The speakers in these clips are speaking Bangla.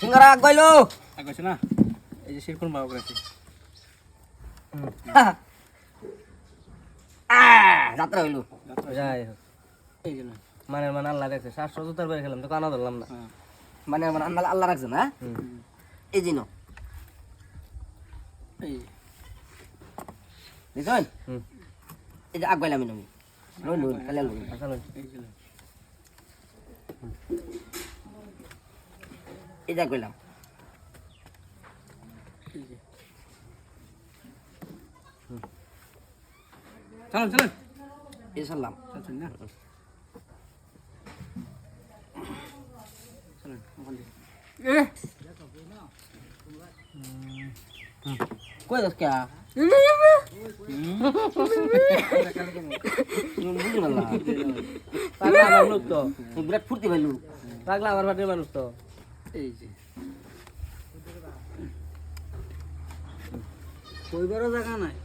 সিঙ্গারা আগ গাইলো না? এই যে শিরকুন বাবা করেছে যাত্রা হইল। যাই হোক। এই যে মানে মানে আল্লাহ দেখছে সাতশো জুতার করে খেলাম তো কানা ধরলাম না। হ্যাঁ। মানে আল্লাহ আল্লাহ রাখছেন হ্যাঁ? হুম। এই জিনো এই। বুঝছেন এই যে আগ গাইলাম আমি। লই লই কালে লই। এই যে চলুন চলুন ওখান থেকে কই যাস কে? বুঝি আমার লোক তো। বিরাট ফুর্তি পাইলু পাগলা আমার মানুষ তো। এই যে কইবারও জায়গা নাই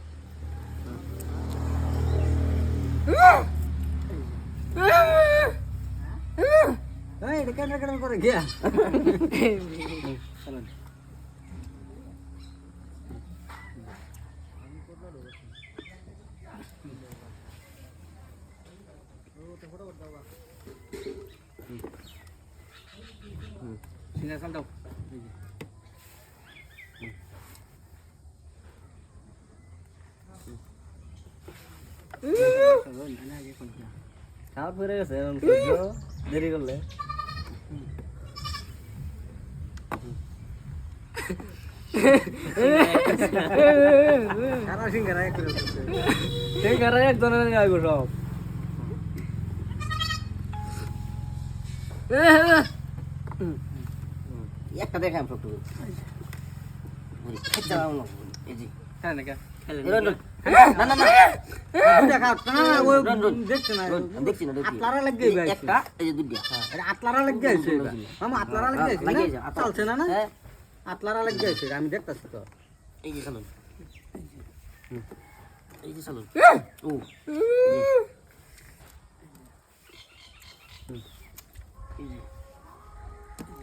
করে গিয়া চলুন সিঙ্গার চাল দাও এই যে চলুন এনে আগে কোন খাওয়া পরে গেছে এখন একটা দেখে আমি আছে আমি দেখতাছি তো। এই যে চালুন। এই যে চালুন। ও। এই যে।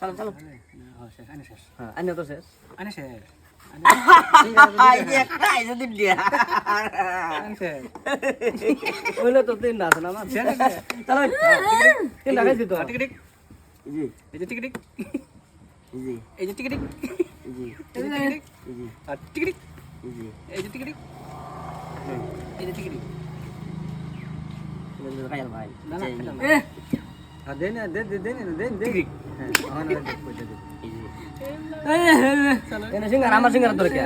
চলো। চলো হ্যাঁ শেষ শেষ হ্যাঁ তো শেষ আনে শেষ আছে না চলো টিক টিক এই যে এই যে টিক টিক এই যে এই যে টিক টিক এই যে এই যে টিক টিক এই যে আর টিক টিক এই যে এই যে টিক টিক এই যে টিক টিক এই যে খাইল ভাই না না এই যে, খেলাম না। আর দেন দে দে দেন দেন দেন হ্যাঁ আমার দে সিঙ্গারা তোর কে?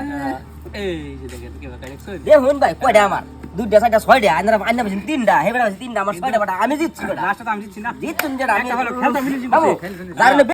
এই যে দেখেন কি বাকা দেখছ? দেখুন ভাই কয়টা আমার? দুইটা চারটা ছয়টা আন্দার আন্দার বলছেন তিনটা হে বেটা তিনটা আমার ছয়টা বেটা আমি জিতছি বেটা। আমি জিতছি না। জিতছেন যেটা আমি হলো খেলতে মিলে জিতছে। বাবু, যার